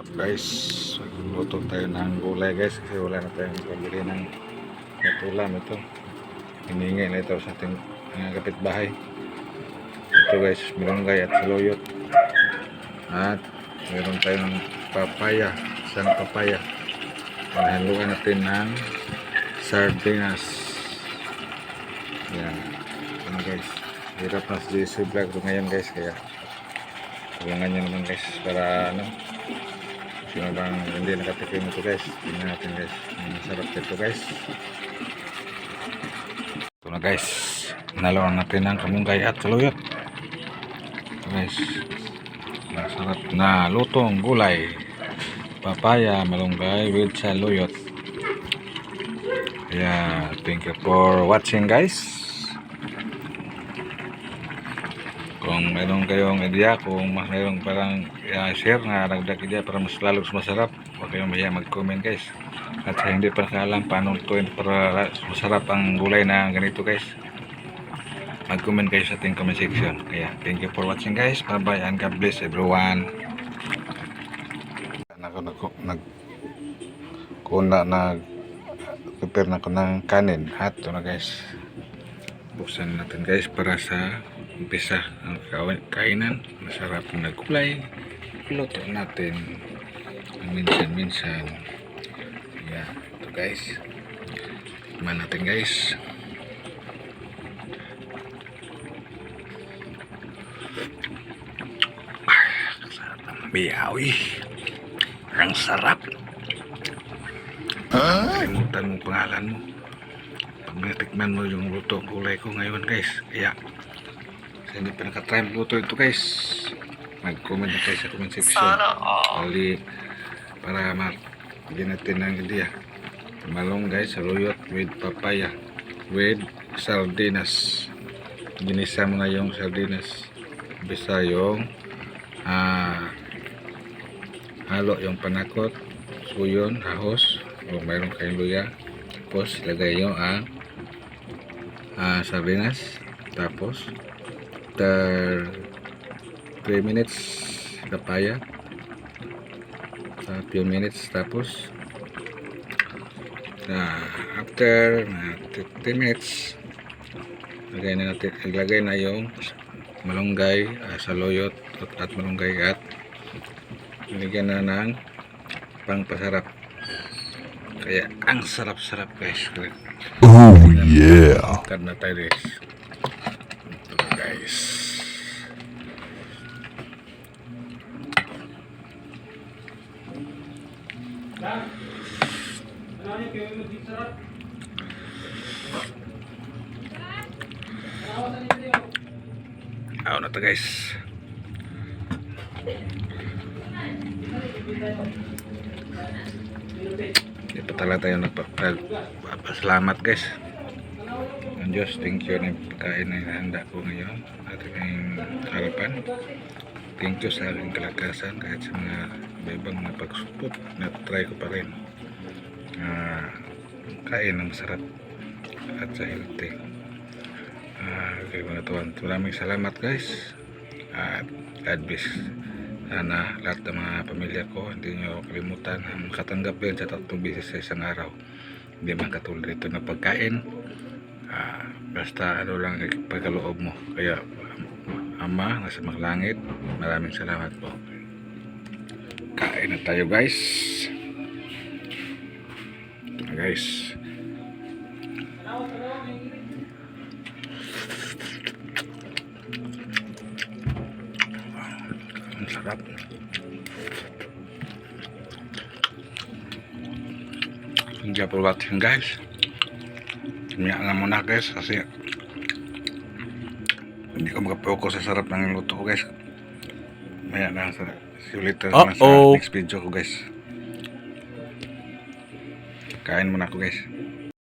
up guys? Luto tayo ng gulay guys kasi wala na tayong pabili ng natulam ito. Hiningi na ito sa ating mga kapitbahay. Ito guys, milonggay at saluyot. At meron tayong papaya, isang papaya. Panahaluan natin ng sardinas. Yan. Ano guys, hirap na si JC Vlog ngayon guys kaya tulungan nyo naman guys para ano sino bang hindi nakatikim ito guys. Tingnan natin guys. Ang sarap nito guys. Ito na guys. Nalawan natin ang kamunggay at saluyot. Ito guys. Masarap na lutong gulay. Papaya malunggay with saluyot. Kaya thank you for watching guys kung meron kayong idea kung mas meron parang uh, share na dagdag idea para mas lalo mas masarap huwag kayong mahiya mag-comment guys. At hindi pa nakaalam paano lutuin para masarap ang gulay na ganito guys. Mag-comment kayo sa ating comment section. Kaya thank you for watching guys. Bye bye and God bless everyone. Nag nag kuna nag prepare na ko ng kanin. At ito na guys? Buksan natin guys para sa umpisa ang kawan- kainan masarap na gulay luto natin minsan-minsan. Yan ito guys. Tikman natin guys. Ang ng biyawi ang sarap. Kalimutan mo pangalan mo pag natikman mo yung luto gulay ko ngayon guys. Kaya sa hindi pa nakatry magluto ito guys. Mag-comment na kayo sa comment section. Bali, para mabigyan natin ng idea. Malunggay saluyot with papaya. With sardinas. Ginisa mo na yung sardinas. Bisa yung ah, halo yung panakot suyon, hahos o mayroon kayong luya. Tapos lagay yung ang ah, sardinas. Tapos after 3 minutes papaya sa few minutes tapos na after na 15 minutes lagay na natin ilagay na yung malunggay uh, saluyot at, at malunggay at nilagyan na ng pangpasarap kaya ang sarap-sarap guys Oh yeah. Cut na tayo guys. Guys. Ako na to guys. Pa talaga tayo nagpapasalamat guys. Ang Diyos, thank you na pagkain na inahanda ko ngayon at aking harapan. Thank you sa aking kalakasan kahit sa mga ibang na pagsupot na try ko pa rin. Ah, kain ng masarap at sa healthy. Ah, okay mga tuwan. Maraming salamat guys. At God bless. Sana lahat ng mga pamilya ko hindi nyo kalimutan ang makatanggap din sa tatlong beses sa isang araw. Hindi man katulad ito na pagkain. Ah, basta ano lang ang pagkaloob mo. Kaya Ama, nasa maglangit, maraming salamat po. Kain na tayo guys. Ito na guys. Ang sarap. Thank you for watching guys. Tumya na muna guys kasi hindi ko makapokus sa sarap ng luto ko guys. Maya na sa later na sa Uh-oh. next video ko guys. Kain muna ako guys.